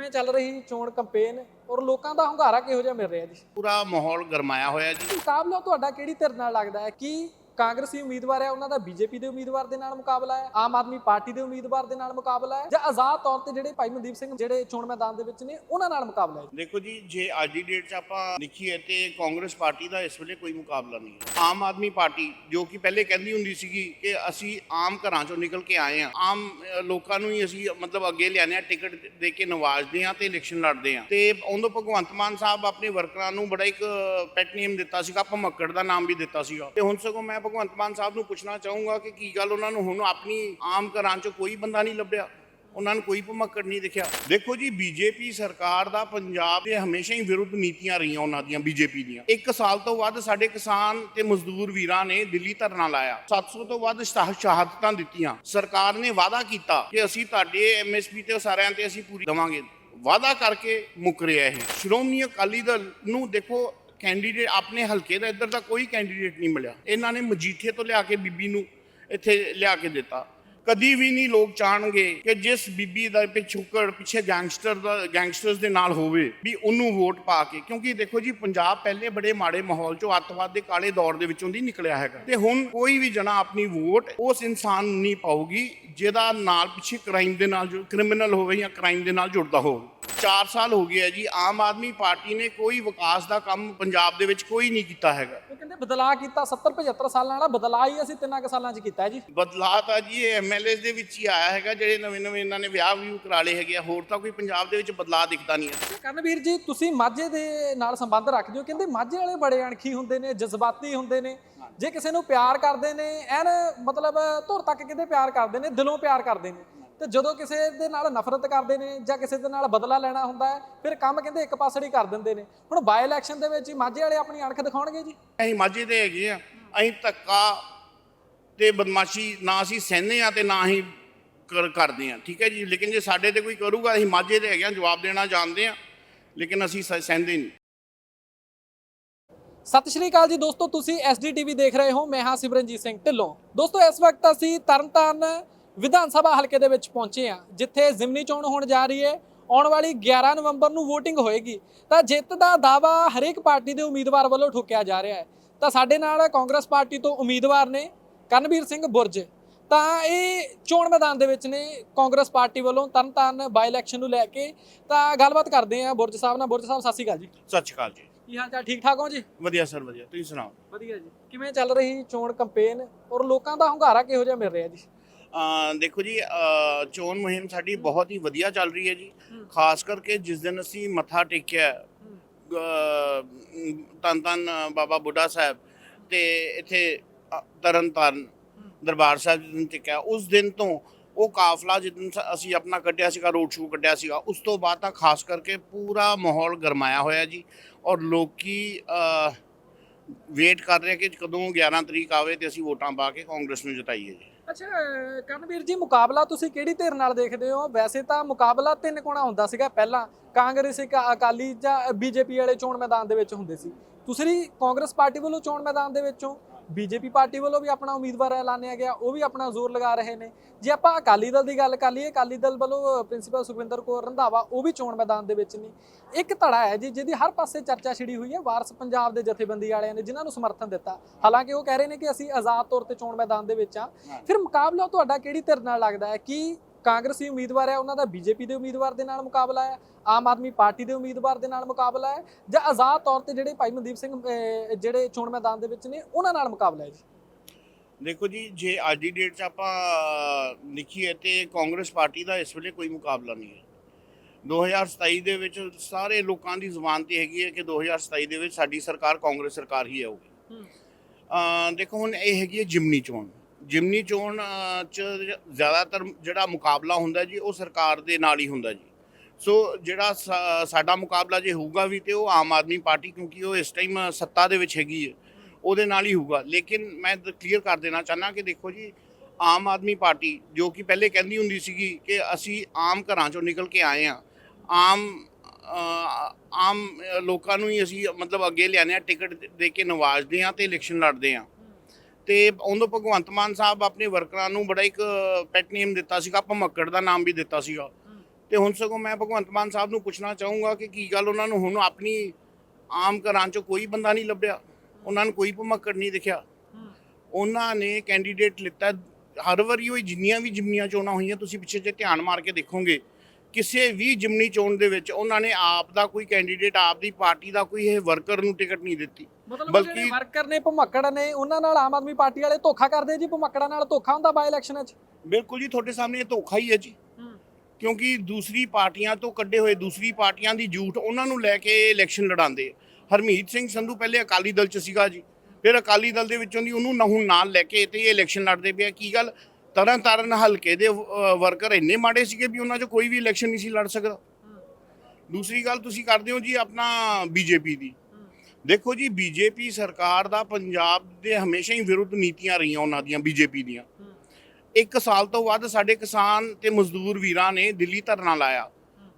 ਕਿਵੇਂ ਚੱਲ ਰਹੀ ਚੋਣ ਕੈਂਪੇਨ ਔਰ ਲੋਕਾਂ ਦਾ ਹੰਗਾਰਾ ਕਿਹੋ ਜਿਹਾ ਮਿਲ ਰਿਹਾ ਜੀ? ਪੂਰਾ ਮਾਹੌਲ ਗਰਮਾਇਆ ਹੋਇਆ ਜੀ। ਮੁਕਾਬਲਾ ਤੁਹਾਡਾ ਕਿਹੜੀ ਧਿਰ ਨਾਲ ਲੱਗਦਾ ਹੈ? ਕਿ ਕਾਂਗਰਸੀ ਉਮੀਦਵਾਰ ਹੈ, ਉਹਨਾਂ ਦਾ ਬੀਜੇਪੀ ਦੇ ਉਮੀਦਵਾਰ ਦੇ ਨਾਲ ਮੁਕਾਬਲਾ ਹੈ, ਆਮ ਆਦਮੀ ਪਾਰਟੀ ਦੇ ਉਮੀਦਵਾਰ ਦੇ ਨਾਲ ਮੁਕਾਬਲਾ ਹੈ, ਜਾਂ ਆਜ਼ਾਦ ਤੌਰ ਤੇ ਜਿਹੜੇ ਭਾਈ ਮਨਦੀਪ ਸਿੰਘ ਜਿਹੜੇ ਚੋਣ ਮੈਦਾਨ ਦੇ ਵਿੱਚ ਨੇ, ਉਹਨਾਂ ਨਾਲ ਮੁਕਾਬਲਾ ਹੈ ਦੇਖੋ ਜੀ, ਜੇ ਅੱਜ ਦੀ ਡੇਟ 'ਚ ਆਪਾਂ ਦੇਖੀਏ ਤੇ ਕਾਂਗਰਸ ਪਾਰਟੀ ਦਾ ਇਸ ਵੇਲੇ ਕੋਈ ਮੁਕਾਬਲਾ ਨਹੀਂ ਹੈ। ਆਮ ਆਦਮੀ ਪਾਰਟੀ, ਜੋ ਕਿ ਪਹਿਲੇ ਕਹਿੰਦੀ ਹੁੰਦੀ ਸੀਗੀ ਕਿ ਅਸੀਂ ਆਮ ਘਰਾਂ 'ਚੋਂ ਨਿਕਲ ਕੇ ਆਏ ਹਾਂ, ਆਮ ਲੋਕਾਂ ਨੂੰ ਹੀ ਅਸੀਂ ਮਤਲਬ ਅੱਗੇ ਲਿਆਨੇ ਆ ਟਿਕਟ ਦੇ ਕੇ ਨਵਾਜਦੇ ਆ ਤੇ ਇਲੈਕਸ਼ਨ ਲੜਦੇ ਆ ਤੇ ਉਦੋਂ ਭਗਵੰਤ ਮਾਨ ਸਾਹਿਬ ਆਪਣੇ ਵਰਕਰਾਂ ਨੂੰ ਬੜਾ ਇੱਕ ਪੈਟ ਨੇਮ ਦਿੱਤਾ ਸੀਗਾ, ਭਮੱਕੜ ਦਾ ਨਾਮ ਵੀ ਦਿੱਤਾ ਸੀਗਾ। ਤੇ ਹੁਣ ਸਗੋਂ ਮੈਂ ਭਗਵੰਤ ਮਾਨ ਸਾਹਿਬ ਨੂੰ ਪੁੱਛਣਾ ਚਾਹੂੰਗਾ ਕਿ ਕੀ ਗੱਲ ਉਹਨਾਂ ਨੂੰ ਹੁਣ ਆਪਣੀ ਆਮ ਘਰਾਂ 'ਚੋਂ ਕੋਈ ਬੰਦਾ ਨਹੀਂ ਲੱਭਿਆ? ਉਹਨਾਂ ਨੂੰ ਕੋਈ ਭਮੱਕੜ ਨਹੀਂ ਦਿਖਿਆ? ਦੇਖੋ ਜੀ, ਬੀਜੇਪੀ ਸਰਕਾਰ ਦਾ ਪੰਜਾਬ ਦੇ ਹਮੇਸ਼ਾ ਹੀ ਵਿਰੁੱਧ ਨੀਤੀਆਂ ਰਹੀਆਂ ਉਹਨਾਂ ਦੀਆਂ, ਬੀਜੇਪੀ ਦੀਆਂ। ਇੱਕ ਸਾਲ ਤੋਂ ਵੱਧ ਸਾਡੇ ਕਿਸਾਨ ਤੇ ਮਜ਼ਦੂਰ ਵੀਰਾਂ ਨੇ ਦਿੱਲੀ ਧਰਨਾ ਲਾਇਆ। 700 ਤੋਂ ਵੱਧ ਸ਼ਹਾਦਤਾਂ ਦਿੱਤੀਆਂ। ਸਰਕਾਰ ਨੇ ਵਾਅਦਾ ਕੀਤਾ ਕਿ ਅਸੀਂ ਤੁਹਾਡੇ ਐਮਐਸਪੀ ਤੇ ਸਾਰਿਆਂ ਤੇ ਅਸੀਂ ਪੂਰੀ ਦੇਵਾਂਗੇ। ਵਾਅਦਾ ਕਰਕੇ ਮੁੱਕ ਰਿਹਾ ਇਹ। ਸ਼੍ਰੋਮਣੀ ਅਕਾਲੀ ਦਲ ਨੂੰ ਦੇਖੋ ਕੈਂਡੀਡੇਟ ਆਪਣੇ ਹਲਕੇ ਦਾ, ਇੱਧਰ ਦਾ ਕੋਈ ਕੈਂਡੀਡੇਟ ਨਹੀਂ ਮਿਲਿਆ। ਇਹਨਾਂ ਨੇ ਮਜੀਠੇ ਤੋਂ ਲਿਆ ਕੇ ਬੀਬੀ ਨੂੰ ਇੱਥੇ ਲਿਆ ਕੇ ਦਿੱਤਾ। ਕਦੀ ਵੀ ਨਹੀਂ ਲੋਕ ਚਾਹਣਗੇ ਕਿ ਜਿਸ ਬੀਬੀ ਦਾ ਪਿਛੋਕੜ ਪਿੱਛੇ ਗੈਂਗਸਟਰ ਦਾ ਗੈਂਗਸਟਰਸ ਦੇ ਨਾਲ ਹੋਵੇ, ਵੀ ਉਹਨੂੰ ਵੋਟ ਪਾ ਕੇ। ਕਿਉਂਕਿ ਦੇਖੋ ਜੀ, ਪੰਜਾਬ ਪਹਿਲੇ ਬੜੇ ਮਾੜੇ ਮਾਹੌਲ ਚੋਂ ਅੱਤਵਾਦ ਦੇ ਕਾਲੇ ਦੌਰ ਦੇ ਵਿੱਚੋਂ ਦੀ ਨਿਕਲਿਆ ਹੈਗਾ। ਤੇ ਹੁਣ ਕੋਈ ਵੀ ਜਣਾ ਆਪਣੀ ਵੋਟ ਉਸ ਇਨਸਾਨ ਨੂੰ ਨਹੀਂ ਪਾਊਗੀ, ਜਿਹਦਾ ਨਾਲ ਪਿੱਛੇ ਕ੍ਰਾਈਮ ਦੇ ਨਾਲ ਜੋ ਕ੍ਰਿਮੀਨਲ ਹੋਵੇ ਜਾਂ ਕ੍ਰਾਈਮ ਦੇ ਨਾਲ ਜੁੜਦਾ ਹੋਵੇ। 4 ਸਾਲ ਹੋ ਗਏ ਹੈ ਜੀ ਆਮ ਆਦਮੀ ਪਾਰਟੀ ਨੇ ਕੋਈ ਵਿਕਾਸ ਦਾ ਕੰਮ ਪੰਜਾਬ ਦੇ ਵਿੱਚ ਕੋਈ ਨਹੀਂ ਕੀਤਾ ਹੈਗਾ। ਉਹ ਕਹਿੰਦੇ ਬਦਲਾਅ ਕੀਤਾ 70 75 ਸਾਲਾਂ ਵਾਲਾ ਬਦਲਾਅ ਹੀ ਅਸੀਂ ਤਿੰਨਾਂ ਕੁ ਸਾਲਾਂ 'ਚ ਕੀਤਾ ਜੀ। ਬਦਲਾਅ ਤਾਂ ਜੀ ਇਹ ਐਮਐਲਏ ਦੇ ਵਿੱਚ ਹੀ ਆਇਆ ਹੈਗਾ ਜਿਹੜੇ ਨਵੇਂ ਨਵੇਂ ਇਹਨਾਂ ਨੇ ਵਿਆਹ ਵੀ ਕਰਾ ਲਏ ਹੈਗੇ ਆ ਹੋਰ ਤਾਂ ਕੋਈ ਪੰਜਾਬ ਦੇ ਵਿੱਚ ਬਦਲਾਅ ਦਿਖਦਾ ਨਹੀਂ ਹੈ। ਕਰਨਵੀਰ ਜੀ ਤੁਸੀਂ ਮਾਝੇ ਦੇ ਨਾਲ ਸੰਬੰਧ ਰੱਖਦੇ ਹੋ ਕਹਿੰਦੇ ਮਾਝੇ ਵਾਲੇ ਬੜੇ ਅਣਖੀ ਹੁੰਦੇ ਨੇ ਜਜ਼ਬਾਤੀ ਹੁੰਦੇ ਨੇ ਜੇ ਕਿਸੇ ਨੂੰ ਪਿਆਰ ਕਰਦੇ ਨੇ ਐਨ ਮਤਲਬ ਧੁਰ ਤੱਕ ਕਿਤੇ ਪਿਆਰ ਕਰਦੇ ਨੇ ਦਿਲੋਂ ਪਿਆਰ ਕਰਦੇ ਨੇ। ਤੇ ਜਦੋਂ ਕਿਸੇ ਦੇ ਨਾਲ ਨਫ਼ਰਤ ਕਰਦੇ ਨੇ ਜਾਂ ਕਿਸੇ ਦੇ ਨਾਲ ਬਦਲਾ ਲੈਣਾ ਹੁੰਦਾ ਹੈ ਫਿਰ ਕੰਮ ਕਹਿੰਦੇ ਇੱਕ ਪਾਸੜੀ ਕਰ ਦਿੰਦੇ ਨੇ। ਹੁਣ ਬਾਈ ਇਲੈਕਸ਼ਨ ਦੇ ਵਿੱਚ ਹੀ ਮਾਝੇ ਵਾਲੇ ਆਪਣੀ ਅਣਖ ਦਿਖਾਉਣਗੇ ਜੀ? ਅਸੀਂ ਮਾਝੇ ਦੇ ਹੈਗੇ ਆ ਅਸੀਂ ਧੱਕਾ ਤੇ ਬਦਮਾਸ਼ੀ ਨਾ ਅਸੀਂ ਸਹਿੰਦੇ ਆ ਤੇ ਨਾ ਹੀ ਕਰ ਕਰਦੇ ਆ ਠੀਕ ਹੈ ਜੀ? ਲੇਕਿਨ ਜੇ ਸਾਡੇ ਤੇ ਕੋਈ ਕਰੂਗਾ ਅਸੀਂ ਮਾਝੇ ਦੇ ਹੈਗੇ ਆ ਜਵਾਬ ਦੇਣਾ ਜਾਣਦੇ ਆ ਲੇਕਿਨ ਅਸੀਂ ਸਹਿੰਦੇ ਨਹੀਂ। ਸਤਿ ਸ਼੍ਰੀ ਅਕਾਲ ਜੀ ਦੋਸਤੋ ਤੁਸੀਂ ਐਸਡੀਟੀਵੀ ਦੇਖ ਰਹੇ ਹੋ। ਮੈਂ ਹਾਂ ਸਿਮਰਨਜੀਤ ਸਿੰਘ ਢਿੱਲੋਂ। ਦੋਸਤੋ ਇਸ ਵਕਤ ਅਸੀਂ ਤਰਨਤਾਰਨ ਵਿਧਾਨ ਸਭਾ ਹਲਕੇ ਦੇ ਵਿੱਚ ਪਹੁੰਚੇ ਹਾਂ ਜਿੱਥੇ ਜ਼ਿਮਨੀ ਚੋਣ ਹੋਣ ਜਾ ਰਹੀ ਹੈ। ਆਉਣ ਵਾਲੀ 11 ਨਵੰਬਰ ਨੂੰ VOTING ਹੋਏਗੀ। ਤਾਂ ਜਿੱਤ ਦਾ ਦਾਵਾ ਹਰੇਕ ਪਾਰਟੀ ਦੇ ਉਮੀਦਵਾਰ ਵੱਲੋਂ ਠੋਕਿਆ ਜਾ ਰਿਹਾ ਹੈ। ਤਾਂ ਸਾਡੇ ਨਾਲ ਕਾਂਗਰਸ ਪਾਰਟੀ ਤੋਂ ਉਮੀਦਵਾਰ ਨੇ ਕਰਨਵੀਰ ਸਿੰਘ ਬੁਰਜ। ਤਾਂ ਇਹ ਚੋਣ ਮੈਦਾਨ ਦੇ ਵਿੱਚ ਨੇ ਕਾਂਗਰਸ ਪਾਰਟੀ ਵੱਲੋਂ ਤਰਨਤਾਰਨ ਬਾਈ ਇਲੈਕਸ਼ਨ ਨੂੰ ਲੈ ਕੇ। ਤਾਂ ਗੱਲਬਾਤ ਕਰਦੇ ਹਾਂ ਬੁਰਜ ਸਾਹਿਬ ਨਾਲ। ਬੁਰਜ ਸਾਹਿਬ ਸਤਿ ਸ਼੍ਰੀ ਅਕਾਲ ਜੀ। ਸਤਿ ਸ਼੍ਰੀ ਅਕਾਲ ਜੀ। ਕੀ ਹਾਲ ਚਾਲ? ਠੀਕ ਠਾਕ ਹੋ ਜੀ? ਵਧੀਆ ਸਰ ਵਧੀਆ। ਤੁਸੀਂ ਸੁਣਾਓ? ਵਧੀਆ ਜੀ। ਕਿਵੇਂ ਚੱਲ ਰਹੀ ਚੋਣ ਕੈਂਪੇਨ ਔਰ ਲੋਕਾਂ ਦਾ ਹੰਗਾਰਾ ਕਿਹੋ ਜਿਹਾ ਮਿਲ ਰਿਹਾ ਜੀ? ਦੇਖੋ ਜੀ ਚੋਣ ਮੁਹਿੰਮ ਸਾਡੀ ਬਹੁਤ ਹੀ ਵਧੀਆ ਚੱਲ ਰਹੀ ਹੈ ਜੀ। ਖਾਸ ਕਰਕੇ ਜਿਸ ਦਿਨ ਅਸੀਂ ਮੱਥਾ ਟੇਕਿਆ ਧੰਨ ਧੰਨ ਬਾਬਾ ਬੁੱਢਾ ਸਾਹਿਬ ਤੇ ਇੱਥੇ ਤਰਨ ਤਾਰਨ ਦਰਬਾਰ ਸਾਹਿਬ ਜਿਸ ਦਿਨ ਟੇਕਿਆ ਉਸ ਦਿਨ ਤੋਂ ਉਹ ਕਾਫਲਾ ਜਿਸ ਦਿਨ ਸ- ਅਸੀਂ ਆਪਣਾ ਕੱਢਿਆ ਸੀਗਾ ਰੋਡ ਸ਼ੂ ਕੱਢਿਆ ਸੀਗਾ ਉਸ ਤੋਂ ਬਾਅਦ ਤਾਂ ਖਾਸ ਕਰਕੇ ਪੂਰਾ ਮਾਹੌਲ ਗਰਮਾਇਆ ਹੋਇਆ ਜੀ ਔਰ ਲੋਕੀ ਵੇਟ ਕਰ ਰਹੇ ਕਿ ਕਦੋਂ 11 ਤਰੀਕ ਆਵੇ ਤੇ ਅਸੀਂ ਵੋਟਾਂ ਪਾ ਕੇ ਕਾਂਗਰਸ ਨੂੰ ਜਿਤਾਈਏ ਜੀ। ਅੱਛਾ, ਕਰਨਵੀਰ ਜੀ, ਮੁਕਾਬਲਾ ਤੁਸੀਂ ਕਿਹੜੀ ਧਿਰ ਨਾਲ ਦੇਖਦੇ ਹੋ? ਵੈਸੇ ਤਾਂ ਮੁਕਾਬਲਾ ਤਿੰਨ ਕੋਣਾ ਹੁੰਦਾ ਸੀਗਾ ਪਹਿਲਾਂ। ਕਾਂਗਰਸ ਇੱਕ ਅਕਾਲੀ ਜਾਂ ਬੀਜੇਪੀ ਵਾਲੇ ਚੋਣ ਮੈਦਾਨ ਦੇ ਵਿੱਚ ਹੁੰਦੇ ਸੀ। ਤੁਸੀਂ ਕਾਂਗਰਸ ਪਾਰਟੀ ਵੱਲੋਂ ਚੋਣ ਮੈਦਾਨ ਦੇ ਵਿੱਚੋਂ ਬੀਜੇਪੀ ਪਾਰਟੀ ਵੱਲੋਂ ਵੀ ਆਪਣਾ ਉਮੀਦਵਾਰ ਐਲਾਨਿਆ ਗਿਆ ਉਹ ਵੀ ਆਪਣਾ ਜ਼ੋਰ ਲਗਾ ਰਹੇ ਨੇ। ਜੇ ਆਪਾਂ ਅਕਾਲੀ ਦਲ ਦੀ ਗੱਲ ਕਰ ਲਈਏ ਅਕਾਲੀ ਦਲ ਵੱਲੋਂ ਪ੍ਰਿੰਸੀਪਲ ਸੁਖਵਿੰਦਰ ਕੌਰ ਰੰਧਾਵਾ ਉਹ ਵੀ ਚੋਣ ਮੈਦਾਨ ਦੇ ਵਿੱਚ ਨੇ। ਇੱਕ ਧੜਾ ਹੈ ਜੀ ਜਿਹਦੀ ਹਰ ਪਾਸੇ ਚਰਚਾ ਛਿੜੀ ਹੋਈ ਹੈ ਵਾਰਸ ਪੰਜਾਬ ਦੇ ਜਥੇਬੰਦੀ ਵਾਲਿਆਂ ਨੇ ਜਿਨ੍ਹਾਂ ਨੂੰ ਸਮਰਥਨ ਦਿੱਤਾ। ਹਾਲਾਂਕਿ ਉਹ ਕਹਿ ਰਹੇ ਨੇ ਕਿ ਅਸੀਂ ਆਜ਼ਾਦ ਤੌਰ ਤੇ ਚੋਣ ਮੈਦਾਨ ਦੇ ਵਿੱਚ ਆ ਫਿਰ ਮੁਕਾਬਲਾ ਤੁਹਾਡਾ ਕਿਹੜੀ ਧਿਰ ਨਾਲ ਲੱਗਦਾ ਹੈ? ਕਿ ਕਾਂਗਰਸੀ ਉਮੀਦਵਾਰ ਹੈ ਉਹਨਾਂ ਦਾ ਬੀਜੇਪੀ ਦੇ ਉਮੀਦਵਾਰ ਦੇ ਨਾਲ ਮੁਕਾਬਲਾ ਹੈ ਆਮ ਆਦਮੀ ਪਾਰਟੀ ਦੇ ਉਮੀਦਵਾਰ ਦੇ ਨਾਲ ਮੁਕਾਬਲਾ ਹੈ ਜਾਂ ਆਜ਼ਾਦ ਤੌਰ ਤੇ ਜਿਹੜੇ ਭਾਈ ਮਨਦੀਪ ਸਿੰਘ ਜਿਹੜੇ ਚੋਣ ਮੈਦਾਨ ਦੇ ਵਿੱਚ ਨੇ ਉਹਨਾਂ ਨਾਲ ਮੁਕਾਬਲਾ ਹੈ ਜੀ? ਦੇਖੋ ਜੀ ਜੇ ਅੱਜ ਦੀ ਡੇਟ 'ਚ ਆਪਾਂ ਲਿਖੀਏ ਤੇ ਕਾਂਗਰਸ ਪਾਰਟੀ ਦਾ ਇਸ ਵੇਲੇ ਕੋਈ ਮੁਕਾਬਲਾ ਨਹੀਂ ਹੈ। 2027 ਦੇ ਵਿੱਚ ਸਾਰੇ ਲੋਕਾਂ ਦੀ ਜ਼ੁਬਾਨ ਤੇ ਹੈਗੀ ਹੈ ਕਿ 2027 ਦੇ ਵਿੱਚ ਸਾਡੀ ਸਰਕਾਰ ਕਾਂਗਰਸ ਸਰਕਾਰ ਹੀ ਆਊਗੀ। ਹੂੰ। ਅ ਦੇਖੋ ਹੁਣ ਇਹ ਹੈਗੀ ਹੈ ਜਿਮਨੀ ਚੋਣ। ਜਿਮਨੀ ਚੋਣ 'ਚ ਜ਼ਿਆਦਾਤਰ ਜਿਹੜਾ ਮੁਕਾਬਲਾ ਹੁੰਦਾ ਜੀ, ਉਹ ਸਰਕਾਰ ਦੇ ਨਾਲ ਹੀ ਹੁੰਦਾ ਜੀ। ਸੋ ਜਿਹੜਾ ਸਾ- ਸਾਡਾ ਮੁਕਾਬਲਾ ਜੇ ਹੋਊਗਾ ਵੀ ਤੇ ਉਹ ਆਮ ਆਦਮੀ ਪਾਰਟੀ ਕਿਉਂਕਿ ਉਹ ਇਸ ਟਾਈਮ ਸੱਤਾ ਦੇ ਵਿੱਚ ਹੈਗੀ ਹੈ, ਉਹਦੇ ਨਾਲ ਹੀ ਹੋਊਗਾ। ਲੇਕਿਨ ਮੈਂ ਕਲੀਅਰ ਕਰ ਦੇਣਾ ਚਾਹਨਾ ਕਿ ਦੇਖੋ ਜੀ, ਆਮ ਆਦਮੀ ਪਾਰਟੀ ਜੋ ਕਿ ਪਹਿਲੇ ਕਹਿੰਦੀ ਹੁੰਦੀ ਸੀਗੀ ਕਿ ਅਸੀਂ ਆਮ ਘਰਾਂ ਚੋਂ ਨਿਕਲ ਕੇ ਆਏ ਆ ਆਮ ਆਮ ਲੋਕਾਂ ਨੂੰ ਹੀ ਅਸੀਂ ਮਤਲਬ ਅੱਗੇ ਲਿਆਨੇ ਆ ਟਿਕਟ ਦੇ ਕੇ ਨਵਾਜਦੇ ਆ ਤੇ ਇਲੈਕਸ਼ਨ ਲੜਦੇ ਆ ਤੇ ਉਦੋਂ ਭਗਵੰਤ ਮਾਨ ਸਾਹਿਬ ਆਪਣੇ ਵਰਕਰਾਂ ਨੂੰ ਬੜਾ ਇੱਕ ਪੈਟ ਨੇਮ ਦਿੱਤਾ ਸੀਗਾ ਭਮੱਕੜ ਦਾ ਨਾਮ ਵੀ ਦਿੱਤਾ ਸੀਗਾ। ਤੇ ਹੁਣ ਸਗੋਂ ਮੈਂ ਭਗਵੰਤ ਮਾਨ ਸਾਹਿਬ ਨੂੰ ਪੁੱਛਣਾ ਚਾਹੂੰਗਾ ਕਿ ਕੀ ਗੱਲ ਉਹਨਾਂ ਨੂੰ ਹੁਣ ਆਪਣੀ ਆਮ ਘਰਾਂ 'ਚੋਂ ਕੋਈ ਬੰਦਾ ਨਹੀਂ ਲੱਭਿਆ? ਉਹਨਾਂ ਨੂੰ ਕੋਈ ਭਮੱਕੜ ਨਹੀਂ ਦਿਖਿਆ? ਉਹਨਾਂ ਨੇ ਕੈਂਡੀਡੇਟ ਲਿੱਤਾ। ਹਰ ਵਾਰੀ ਉਹ ਜਿੰਨੀਆਂ ਵੀ ਜਿਮਨੀਆਂ ਚੋਣਾਂ ਹੋਈਆਂ, ਤੁਸੀਂ ਪਿੱਛੇ ਜੇ ਧਿਆਨ ਮਾਰ ਕੇ ਦੇਖੋਗੇ, ਕਿਸੇ ਵੀ ਜਿਮਨੀ ਚੋਣ ਦੇ ਵਿੱਚ ਉਹਨਾਂ ਨੇ ਆਪ ਦਾ ਕੋਈ ਕੈਂਡੀਡੇਟ ਆਪ ਦੀ ਪਾਰਟੀ ਦਾ ਕੋਈ ਇਹ ਵਰਕਰ ਨੂੰ ਟਿਕਟ ਨਹੀਂ ਦਿੱਤੀ। ਮਤਲਬ ਬਲਕਿ- ਵਰਕਰ ਨੇ ਭਮੱਕੜ ਨੇ ਉਹਨਾਂ ਨਾਲ ਆਮ ਆਦਮੀ ਪਾਰਟੀ ਵਾਲੇ ਧੋਖਾ ਕਰਦੇ ਜੀ ਭਮੱਕੜਾਂ ਨਾਲ ਧੋਖਾ ਹੁੰਦਾ ਬਾਈ ਇਲੈਕਸ਼ਨ 'ਚ ਬਿਲਕੁਲ ਜੀ ਤੁਹਾਡੇ ਸਾਹਮਣੇ ਇਹ ਧੋਖਾ ਹੀ ਹੈ ਜੀ। ਕਿਉਂਕਿ ਦੂਸਰੀ ਪਾਰਟੀਆਂ ਤੋਂ ਕੱਢੇ ਹੋਏ ਦੂਸਰੀ ਪਾਰਟੀਆਂ ਦੀ ਝੂਠ ਉਹਨਾਂ ਨੂੰ ਲੈ ਕੇ ਇਲੈਕਸ਼ਨ ਲੜਾਉਂਦੇ ਆ। ਹਰਮੀਤ ਸਿੰਘ ਸੰਧੂ ਪਹਿਲੇ ਅਕਾਲੀ ਦਲ ਚ ਸੀਗਾ ਜੀ ਫਿਰ ਅਕਾਲੀ ਦਲ ਦੇ ਵਿੱਚੋਂ ਦੀ ਉਹਨੂੰ ਨਹੁੰ ਨਾਲ ਲੈ ਕੇ ਤੇ ਇਹ ਇਲੈਕਸ਼ਨ ਲੜਦੇ ਪਿਆ ਕੀ ਗੱਲ? ਤਰਨ ਤਾਰਨ ਹਲਕੇ ਦੇ ਵਰਕਰ ਇੰਨੇ ਮਾੜੇ ਸੀਗੇ ਵੀ ਉਹਨਾਂ 'ਚ ਕੋਈ ਵੀ ਇਲੈਕਸ਼ਨ ਨਹੀਂ ਸੀ ਲੜ ਸਕਦਾ। ਦੂਸਰੀ ਗੱਲ ਤੁਸੀਂ ਕਰਦੇ ਹੋ ਜੀ ਆਪਣਾ ਬੀਜੇਪੀ ਦੀ। ਦੇਖੋ ਜੀ ਬੀਜੇਪੀ ਸਰਕਾਰ ਦਾ ਪੰਜਾਬ ਦੇ ਹਮੇਸ਼ਾ ਹੀ ਵਿਰੁੱਧ ਨੀਤੀਆਂ ਰਹੀਆਂ ਉਹਨਾਂ ਦੀਆਂ ਬੀਜੇਪੀ ਦੀਆਂ। ਇੱਕ ਸਾਲ ਤੋਂ ਵੱਧ ਸਾਡੇ ਕਿਸਾਨ ਤੇ ਮਜ਼ਦੂਰ ਵੀਰਾਂ ਨੇ ਦਿੱਲੀ ਧਰਨਾ ਲਾਇਆ।